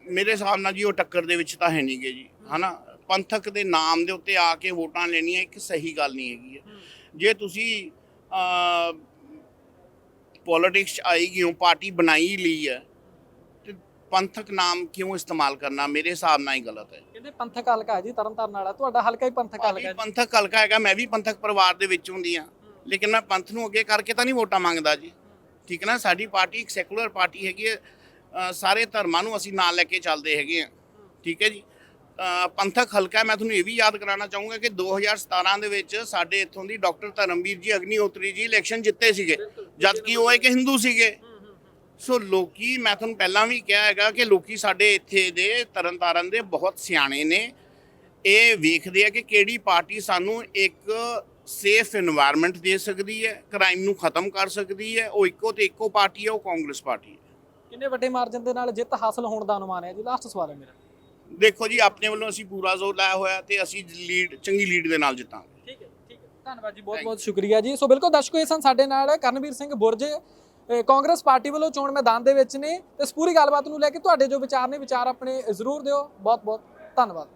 ਮੇਰੇ ਹਿਸਾਬ ਨਾਲ ਜੀ ਉਹ ਟੱਕਰ ਦੇ ਵਿੱਚ ਤਾਂ ਹੈ ਨਹੀਂਗੇ ਜੀ ਹਨਾ? ਪੰਥਕ ਦੇ ਨਾਮ ਦੇ ਉੱਤੇ ਆ ਕੇ ਵੋਟਾਂ ਲੈਣੀਆਂ ਇੱਕ ਸਹੀ ਗੱਲ ਨਹੀਂ ਹੈਗੀ ਜੇ ਤੁਸੀਂ ਪੋਲਿਟਿਕਸ 'ਚ ਆਈ ਗਏ ਹੋ ਪਾਰਟੀ ਬਣਾਈ ਲਈ ਹੈ। ਤੇ ਪੰਥਕ ਨਾਮ ਕਿਉਂ ਇਸਤੇਮਾਲ ਕਰਨਾ? ਮੇਰੇ ਹਿਸਾਬ ਨਾਲ ਹੀ ਗਲਤ ਹੈ। ਕਹਿੰਦੇ ਪੰਥਕ ਹਲਕਾ ਹੈ ਜੀ ਤਰਨਤਾਰਨ ਵਾਲਾ। ਤੁਹਾਡਾ ਹਲਕਾ ਹੀ ਪੰਥਕ ਹਲਕਾ ਹੈ। ਪੰਥਕ ਹਲਕਾ ਹੈਗਾ ਮੈਂ ਵੀ ਪੰਥਕ ਪਰਿਵਾਰ ਦੇ ਵਿੱਚ ਹੁੰਦੀ ਆ ਲੇਕਿਨ ਮੈਂ ਪੰਥ ਨੂੰ ਅੱਗੇ ਕਰਕੇ ਤਾਂ ਨਹੀਂ ਵੋਟਾਂ ਮੰਗਦਾ ਜੀ। ਠੀਕ ਹੈ ਨਾ? ਸਾਡੀ ਪਾਰਟੀ ਇੱਕ ਸੈਕੂਲਰ ਪਾਰਟੀ ਹੈਗੀ ਹੈ। ਸਾਰੇ ਧਰਮਾਂ ਨੂੰ ਅਸੀਂ ਨਾਲ ਲੈ ਕੇ ਚੱਲਦੇ ਹੈਗੇ ਆ ਠੀਕ ਹੈ ਜੀ? ਪੰਥਕ ਹਲਕਾ ਮੈਂ ਤੁਹਾਨੂੰ ਇਹ ਵੀ ਯਾਦ ਕਰਾਉਣਾ ਚਾਹੂੰਗਾ ਕਿ 2017 ਦੇ ਵਿੱਚ ਸਾਡੇ ਇੱਥੋਂ ਦੀ ਡਾਕਟਰ ਧਰਮਵੀਰ ਜੀ ਅਗਨੀਹੋਤਰੀ ਜੀ ਇਲੈਕਸ਼ਨ ਜਿੱਤੇ ਸੀਗੇ। ਜਦ ਕਿ ਉਹ ਇੱਕ ਹਿੰਦੂ ਸੀਗੇ। ਸੋ ਲੋਕੀ, ਮੈਂ ਤੁਹਾਨੂੰ ਪਹਿਲਾਂ ਵੀ ਕਿਹਾ ਹੈਗਾ ਕਿ ਲੋਕੀ ਸਾਡੇ ਇੱਥੇ ਦੇ ਤਰਨਤਾਰਨ ਦੇ ਬਹੁਤ ਸਿਆਣੇ ਨੇ। ਇਹ ਵੇਖਦੇ ਆ ਕਿ ਕਿਹੜੀ ਪਾਰਟੀ ਸਾਨੂੰ ਇੱਕ ਸੇਫ এনवायरमेंट ਦੇ ਸਕਦੀ ਹੈ ਕ੍ਰਾਈਮ ਨੂੰ ਖਤਮ ਕਰ ਸਕਦੀ ਹੈ। ਉਹ ਇੱਕੋ ਤੇ ਇੱਕੋ ਪਾਰਟੀ ਹੈ, ਉਹ ਕਾਂਗਰਸ ਪਾਰਟੀ ਹੈ। ਕਿੰਨੇ ਵੱਡੇ ਮਾਰਜਨ ਦੇ ਨਾਲ ਜਿੱਤ ਹਾਸਲ ਹੋਣ ਦਾ ਅਨੁਮਾਨ ਹੈ? ਜੀ ਲਾਸਟ ਸਵਾਲ ਹੈ ਮੇਰਾ। ਦੇਖੋ ਜੀ, ਆਪਣੇ ਵੱਲੋਂ ਅਸੀਂ ਪੂਰਾ ਜ਼ੋਰ ਲਾਇਆ ਹੋਇਆ ਤੇ ਅਸੀਂ ਲੀਡ ਚੰਗੀ ਲੀਡ ਦੇ ਨਾਲ ਜਿੱਤਾਂਗੇ। ਠੀਕ ਹੈ ਠੀਕ ਹੈ। ਧੰਨਵਾਦ ਜੀ, ਬਹੁਤ ਬਹੁਤ ਸ਼ੁਕਰੀਆ ਜੀ। ਸੋ ਬਿਲਕੁਲ ਦਰਸ਼ਕੋ, ਇਹ ਸਨ ਸਾਡੇ ਨਾਲ ਕਰਨਵੀਰ ਸਿੰਘ ਬੁਰਜ ਕਾਂਗਰਸ ਪਾਰਟੀ ਵੱਲੋਂ ਚੋਣ ਮੈਦਾਨ ਦੇ ਵਿੱਚ ਨੇ। ਇਸ ਪੂਰੀ ਗੱਲਬਾਤ ਨੂੰ ਲੈ ਕੇ ਤੁਹਾਡੇ ਜੋ ਵਿਚਾਰ ਨੇ, ਵਿਚਾਰ ਆਪਣੇ ਜ਼ਰੂਰ ਦਿਓ। ਬਹੁਤ ਬਹੁਤ ਧੰਨਵਾਦ।